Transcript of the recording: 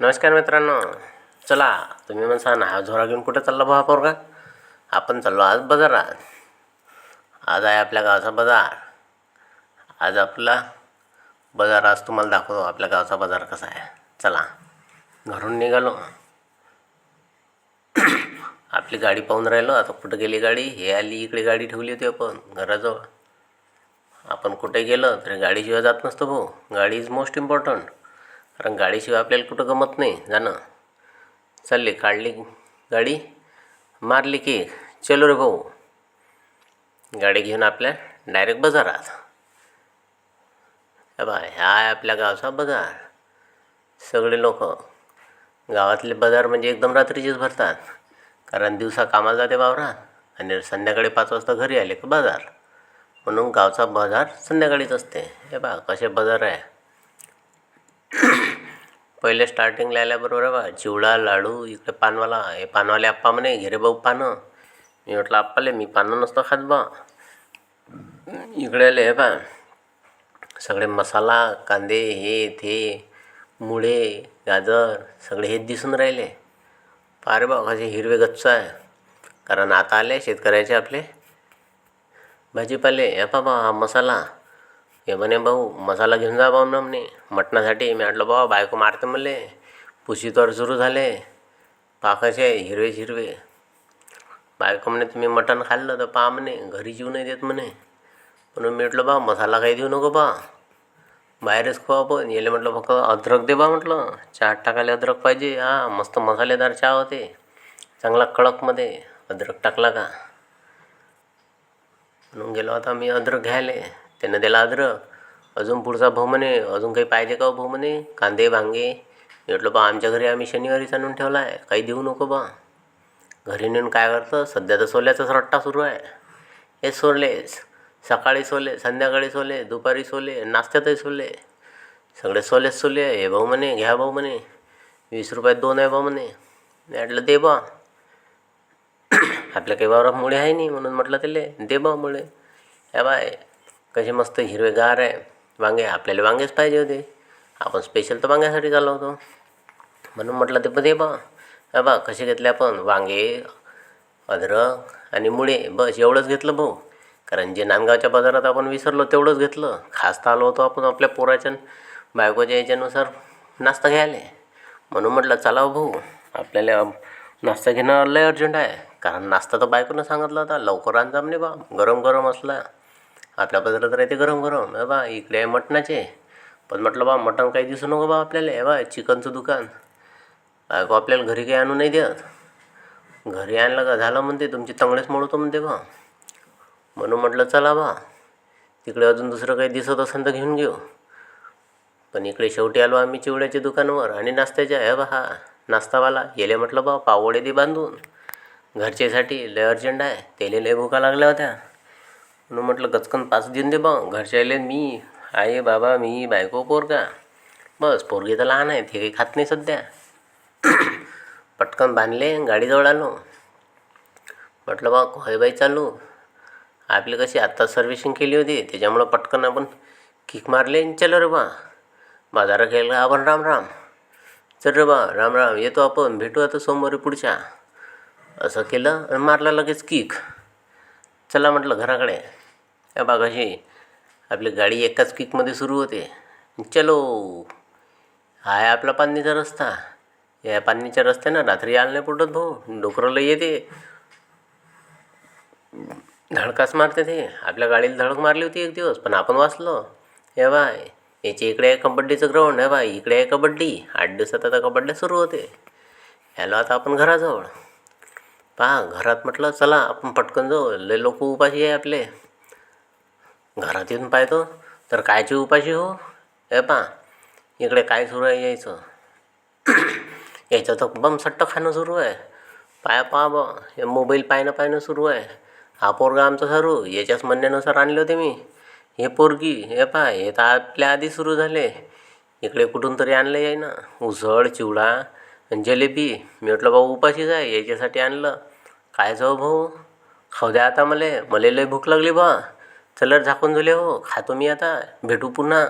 नमस्कार मित्रांनो. चला तुम्ही म्हणसा ना हा झोरा घेऊन कुठं चालला बा पोरगा? आपण चाललो आज बाजारात आज आहे आपल्या गावचा बाजार. आज आपला बाजार आज तुम्हाला दाखवतो आपल्या गावचा बाजार कसा आहे. चला घरून निघालो. आपली गाडी पाहून राहिलो आता कुठं गेली गाडी? हे आली इकडे गाडी ठेवली होती आपण घराजवळ. आपण कुठे गेलं तरी गाडीशिवाय जात नसतो भाऊ. गाडी इज मोस्ट इम्पॉर्टंट कारण गाडीशिवाय आपल्याला कुठं गमत नाही जाणं. चालली काढली गाडी मारली की चलो रे भाऊ. गाडी घेऊन आपल्या डायरेक्ट बाजारात. हे बा ह्या आहे आपल्या गावचा बाजार. सगळे लोक गावातले बाजार म्हणजे एकदम रात्रीचेच भरतात. कारण दिवसा कामाला जाते वावरात आणि संध्याकाळी पाच वाजता घरी आले की बाजार. म्हणून गावचा बाजार संध्याकाळीच असते. हे बा कसे बाजार आहे? पहिले स्टार्टिंगला आल्याबरोबर बा. चिवडा लाडू इकडे पानवाला. हे पानवाले आप्पा म्हणे घे रे भाऊ पानं. मी म्हटलं आप्पाले मी पानं नसतं खात बा. इकडे आले हे बा सगळे मसाला कांदे हे ते मुळे गाजर सगळे हेच दिसून राहिले. पारे बा कसे हिरवे गच्च आहे. कारण आता आले शेतकऱ्याचे आपले. भाजीपाले हे बाबा हा मसाला. हे म्हणे भाऊ मसाला घेऊन जा भाऊ ना म्हणे मटणासाठी मी म्हटलं बाबा बायको मारते मले पुशीतोड सुरू झाले पाकाचे हिरवे हिरवे बायको म्हणे तुम्ही मटण खाल्लं तर पहा म्हणे घरी जीव नाही देत म्हणे म्हणून मी म्हटलं बा मसाला काही देऊ नको बा बाहेरच खाऊ आपण येले म्हटलं फक्त अद्रक दे बा म्हटलं चहा टाकायला अद्रक पाहिजे हा मस्त मसालेदार चहा होते चांगला कडकमध्ये अद्रक टाकला का म्हणून गेलो आता मी अद्रक घ्यायले त्यानं दिला अद्रक अजून पुढचा भाऊ म्हणे अजून काही पाहिजे का हो भाऊ म्हणे? कांदे भांगे. मी म्हटलं बा आमच्या घरी आम्ही शनिवारीच आणून ठेवला आहे काही देऊ नको बा. घरी नेऊन काय करतं? सध्या तर सोल्याचाच रट्टा सुरू आहे. हे सोलेच सकाळी सोले संध्याकाळी सोले दुपारी सोले नाश्त्यातही सोले सगळे सोलेच सोले हे भाऊ म्हणे घ्या भाऊ म्हणे. वीस रुपयात दोन आहे भाऊ म्हणे. मी म्हटलं दे बा. आपल्या काही वावरात मुळे आहे नाही म्हणून म्हटलं त्याले दे बा मुळे. या बाय. कसे मस्त हिरवेगार आहे. वांगे आपल्याला वांगेच पाहिजे होते. आपण स्पेशल तर वांग्यासाठी चाललो होतो म्हणून म्हटलं ते पण दे बा. बा कसे घेतले आपण? वांगे अद्रक आणि मुळे. बस एवढंच घेतलं भाऊ. कारण जे नांदगावच्या बाजारात आपण विसरलो तेवढंच घेतलं. खास तर आलो होतो आपण आपल्या पोराच्या बायकोच्या याच्यानुसार नाश्ता घ्यायला. म्हणून म्हटलं चला हो भाऊ. आपल्याला नाश्ता घेणं लय अर्जंट आहे. कारण नाश्ता तर बायकोनं सांगितलं होता. लवकर आणजा म्हणे बा. गरम गरम असला. आपल्या बाजारात राहते गरम गरम हे बा इकडे आहे मटणाचे. पण म्हटलं बा मटण काही दिसू नको बा आपल्याला. हे बा चिकनचं दुकान. बायको आपल्याला घरी काही आणू नाही देत. घरी आणलं का? झालं म्हणते. तुमची तंगडेच मोडतो म्हणते बा. म्हणून म्हटलं चला बा. तिकडे अजून दुसरं काही दिसत असेल तर घेऊन घेऊ. पण इकडे शेवटी आलो आम्ही चिवड्याच्या दुकानावर आणि नाश्त्याच्या. हे बा हा नाश्तावाला. गेले म्हटलं बा पावडे दे बांधून. घरच्यासाठी लय अर्जंट आहे. तेले लय भुका लागल्या होत्या. म्हणून म्हटलं गचकन पाच देऊन दे बा घरच्याले मी आई बाबा मी बायको पोरगा. बस पोरगी तर लहान आहे ते काही खात नाही सध्या. पटकन बांधले गाडीजवळ आलो. म्हटलं बा होय बाई चालू. आपली कशी आत्ता सर्व्हिसिंग केली होती त्याच्यामुळं पटकन आपण किक मारले आणि चल रे बा. बाजारात गेलं आपण राम राम. चल रे बा राम राम येतो आपण भेटू आता सोमवारी पुढच्या. असं केलं आणि मारला लगेच किक. चला म्हटलं घराकडे. या बा कशी आपली गाडी एकाच किकमध्ये सुरू होते. चलो. हा आहे आपला पाणीचा रस्ता. या पाणीच्या रस्त्यानं रात्री आलं नाही पुटत भाऊ. डोकराला येते. धडकाच मारते ते. आपल्या गाडीला धडक मारली होती एक दिवस पण आपण वाचलो. हे बाय याची इकडे आहे कबड्डीचं ग्राउंड. आहे बाय इकडे आहे कबड्डी. आठ दिवसात आता कबड्डी सुरू होते. ह्याला आता आपण घराजवळ. पहा घरात म्हटलं चला आपण पटकन जाऊ. लय लोक उपाशी आहे आपले. घरात येऊन पाहतो तर कायची उपाशी हो? हे पहा इकडे काय सुरू आहे यायचं? याचं तर बम सट्ट खाणं सुरू आहे. पाया पहा बा हे मोबाईल पाहणं पाहणं सुरू आहे. हा पोरगा आमचा सरू याच्याच म्हणण्यानुसार आणले होते मी. हे पोरगी हे पहा हे तर आपल्या आधी सुरू झाले. इकडे कुठून तरी आणलं आहे ना उसळ चिवडा आणि जलेबी. मी म्हटलं भाऊ उपाशीच आहे याच्यासाठी आणलं. काय जाऊ भाऊ? खाऊ द्या आता मला. मला लय भूक लागली बा. चलर झाकून झाले हो खातो मी आता. भेटू पुन्हा.